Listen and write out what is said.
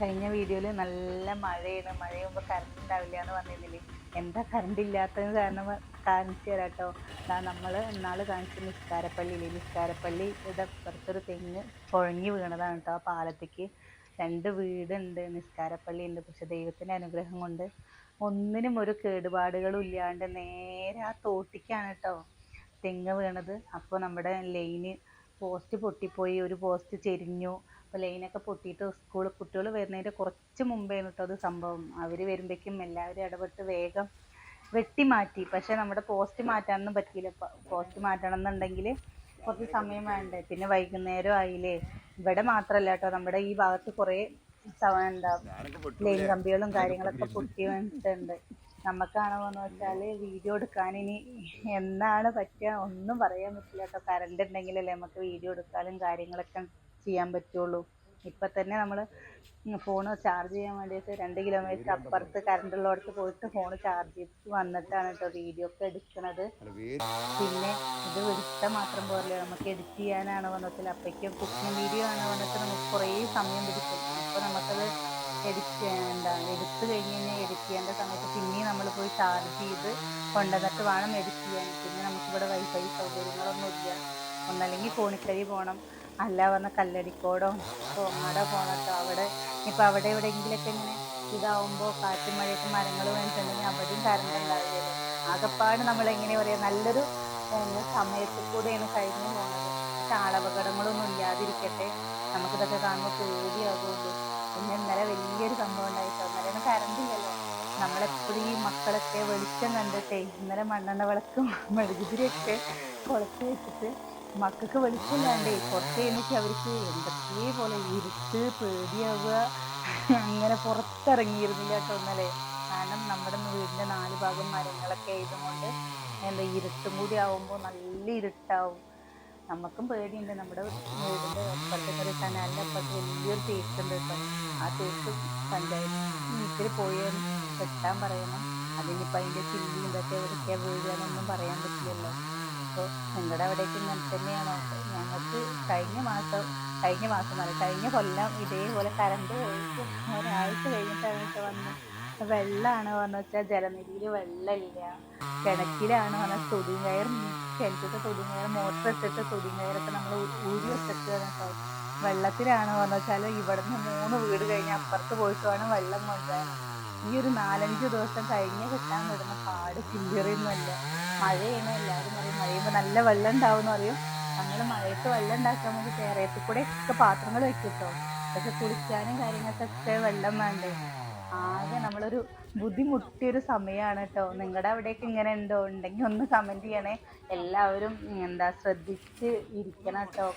കഴിഞ്ഞ വീഡിയോയിൽ നല്ല മഴയാണ്. മഴയാകുമ്പോൾ കറണ്ട് ഉണ്ടാവില്ല എന്ന് പറഞ്ഞിരുന്നില്ലേ? എന്താ കറണ്ട് ഇല്ലാത്തത് കാരണം കാണിച്ചു തരാം കേട്ടോ. ദാ നമ്മൾ ഇന്നാൾ കാണിച്ച നിസ്കാരപ്പള്ളിയില്ലേ? നിസ്കാരപ്പള്ളി ഇവിടെ പുറത്തൊരു തെങ്ങ് കുഴഞ്ഞു വീണതാണ് കേട്ടോ. ആ പാലത്തേക്ക് രണ്ട് വീടുണ്ട്. നിസ്കാരപ്പള്ളി ഉണ്ട്. പക്ഷെ ദൈവത്തിന്റെ അനുഗ്രഹം കൊണ്ട് ഒന്നിനും ഒരു കേടുപാടുകളും ഇല്ലാണ്ട് നേരെ ആ തോട്ടിക്കാണ് കേട്ടോ തെങ്ങ് വീണത്. അപ്പോൾ നമ്മുടെ ലൈന് പോസ്റ്റ് പൊട്ടിപ്പോയി. ഒരു പോസ്റ്റ് ചെരിഞ്ഞു. അപ്പോൾ ലൈനൊക്കെ പൊട്ടിയിട്ട് സ്കൂൾ കുട്ടികൾ വരുന്നതിന്റെ കുറച്ച് മുമ്പേണ് കേട്ടോ അത് സംഭവം. അവർ വരുമ്പോഴേക്കും എല്ലാവരും ഇടപെട്ട് വേഗം വെട്ടി മാറ്റി. പക്ഷേ നമ്മുടെ പോസ്റ്റ് മാറ്റാനൊന്നും പറ്റിയില്ല. പോസ്റ്റ് മാറ്റണം എന്നുണ്ടെങ്കിൽ കുറച്ച് സമയം വേണ്ടേ? പിന്നെ വൈകുന്നേരം ആയില്ലേ? ഇവിടെ മാത്രമല്ല കേട്ടോ നമ്മുടെ ഈ ഭാഗത്ത് കുറേ എന്താ ലൈൻ കമ്പികളും കാര്യങ്ങളൊക്കെ പൊട്ടി വീണിട്ടുണ്ട് നമുക്കാണെന്ന് വെച്ചാൽ വീഡിയോ എടുക്കാൻ ഇനി എന്നാണ് പറ്റുക ഒന്നും പറയാൻ പറ്റില്ല കേട്ടോ കറണ്ട് ഉണ്ടെങ്കിലല്ലേ നമുക്ക് വീഡിയോ എടുക്കാനും കാര്യങ്ങളൊക്കെ ചെയ്യാൻ പറ്റുള്ളൂ. ഇപ്പം തന്നെ നമ്മൾ ഫോൺ ചാർജ് ചെയ്യാൻ വേണ്ടിയിട്ട് രണ്ട് കിലോമീറ്റർ അപ്പുറത്ത് കറണ്ട് ഉള്ളിടത്ത് പോയിട്ട് ഫോൺ ചാർജ് ചെയ്ത് വന്നിട്ടാണ് കേട്ടോ വീഡിയോ ഒക്കെ എടുക്കുന്നത് പിന്നെ ഇത് എടുത്താൽ മാത്രം പോരല്ലോ നമുക്ക് എഡിറ്റ് ചെയ്യാനാണ് വന്നിട്ട് അപ്പോഴേക്കും കുക്കിംഗ് വീഡിയോ ആണ് വന്നിട്ട് നമുക്ക് കുറേ സമയം പിടിക്കും. അപ്പോൾ നമുക്കത് എഡിറ്റ് എന്താ എടുത്ത് കഴിഞ്ഞ് കഴിഞ്ഞാൽ എഡിറ്റ് ചെയ്യേണ്ട സമയത്ത് പിന്നെയും നമ്മൾ പോയി ചാർജ് ചെയ്ത് കൊണ്ടുവന്നിട്ട് വേണം എഡിറ്റ് ചെയ്യാൻ. പിന്നെ നമുക്കിവിടെ വൈഫൈ സൗകര്യങ്ങളൊന്നുമില്ല. ഒന്നല്ലെങ്കിൽ കോണിക്കരി പോകണം അല്ല വന്ന കല്ലടിക്കോടോ? കോങ്ങാടോ പോകണം കേട്ടോ അവിടെ ഇപ്പൊ അവിടെ എവിടെയെങ്കിലൊക്കെ ഇങ്ങനെ ഇതാവുമ്പോൾ കാറ്റും മഴയൊക്കെ മരങ്ങൾ വേണ്ടിട്ടുണ്ടെങ്കിൽ അവിടെയും കറണ്ട് ഉണ്ടാവില്ലല്ലോ ആകെപ്പാട് നമ്മൾ എങ്ങനെ പറയുക നല്ലൊരു സമയത്ത് കൂടെയാണ് കഴിഞ്ഞു പോകുന്നത് പക്ഷെ ആളപകടങ്ങളൊന്നും ഇല്ലാതിരിക്കട്ടെ. നമുക്കിതൊക്കെ കാണുമ്പോൾ പേടിയാകുള്ളൂ പിന്നെ ഇന്നലെ വലിയൊരു സംഭവം ഉണ്ടായിട്ടോ? ഇന്നലെ കറണ്ട് ഇല്ലല്ലോ. നമ്മളെപ്പോഴും ഈ മക്കളൊക്കെ വെളിച്ചം കണ്ടിട്ടേ ഇന്നലെ മണ്ണെണ്ണ വിളക്കും മെഴുകുതിരിയൊക്കെ കുളച്ച് വെച്ചിട്ട് മക്കൾക്ക് വെളിച്ചം വേണ്ടേ കുറച്ച് കഴിഞ്ഞിട്ട് അവർക്ക് എന്തൊക്കെ പോലെ ഇരുട്ട് പേടിയാവുക. അങ്ങനെ പുറത്തിറങ്ങിയിരുന്നില്ല ഇന്നലെ. കാരണം നമ്മുടെ വീടിന്റെ നാല് ഭാഗം മരങ്ങളൊക്കെ ആയതുകൊണ്ട് എന്താ ഇരുട്ടും കൂടി ആവുമ്പോൾ നല്ല ഇരുട്ടാവും. നമുക്കും പേടിയുണ്ട്. നമ്മുടെ വീടിന്റെ പച്ചക്കറി ഒരു കനാലിന്റെ അപ്പുറത്ത് വലിയൊരു തേക്ക് ഉണ്ട് കേട്ടോ. ആ തേക്ക് പഞ്ചായത്തിൽ പോയി കെട്ടാൻ പറയണം. അതിനിപ്പോൾ അതിന്റെ ചില്ലി ഇതൊക്കെ എവിടേക്കാണ് വീഴുകയെന്നൊന്നും പറയാൻ പറ്റില്ലല്ലോ. അപ്പോൾ നിങ്ങളുടെ അവിടേക്ക് ഇങ്ങനെ തന്നെയാണോ? ഞങ്ങൾക്ക് കഴിഞ്ഞ മാസം കഴിഞ്ഞ മാസം അല്ല കഴിഞ്ഞ കൊല്ലം ഇതേപോലെ കറണ്ട് പോയിട്ട് ഒരാഴ്ച കഴിഞ്ഞിട്ടാണ് കേട്ടോ വന്നത് വെള്ളമാണ് പറഞ്ഞു വെച്ചാൽ ജലനിധിയിൽ വെള്ളമില്ല. കിണറ്റിലാണ് പറഞ്ഞാൽ തൊടിയും കയർ കിണറ്റത്തെ തൊടിയും കയർ മോട്ടർ ഇട്ടിട്ട് തൊടിയും കയറൊക്കെ നമ്മൾ ഊരി വെച്ചിട്ടാണ് കേട്ടോ. വെള്ളത്തിലാണ് പറഞ്ഞു വെച്ചാൽ ഇവിടുന്ന് മൂന്ന് വീട് കഴിഞ്ഞ് അപ്പുറത്ത് പോയിട്ട് വേണം വെള്ളം കൊണ്ടുവരാൻ. ഈ ഒരു നാലഞ്ച് ദിവസം കഴിഞ്ഞ് കിട്ടാൻ വിടുന്ന പാട് ചില്ലറിയൊന്നുമല്ല. മഴയാണ് എല്ലാവരും പറയും മഴയുമ്പോൾ നല്ല വെള്ളം ഉണ്ടാവും പറയും. നമ്മൾ മഴയത്ത് വെള്ളം ഉണ്ടാക്കാൻ വേണ്ടി കേരളത്തിൽ കൂടെ ഒക്കെ പാത്രങ്ങൾ വെക്കും കേട്ടോ പക്ഷെ കുളിക്കാനും കാര്യങ്ങൾക്കൊക്കെ വെള്ളം വേണ്ടേ? ആകെ നമ്മളൊരു ബുദ്ധിമുട്ടിയൊരു സമയമാണ് കേട്ടോ. നിങ്ങളുടെ അവിടെയൊക്കെ ഇങ്ങനെ ഉണ്ടോ? ഉണ്ടെങ്കിൽ ഒന്ന് കമന്റ് ചെയ്യണേ. എല്ലാവരും എന്താ ശ്രദ്ധിച്ച് ഇരിക്കണം കേട്ടോ.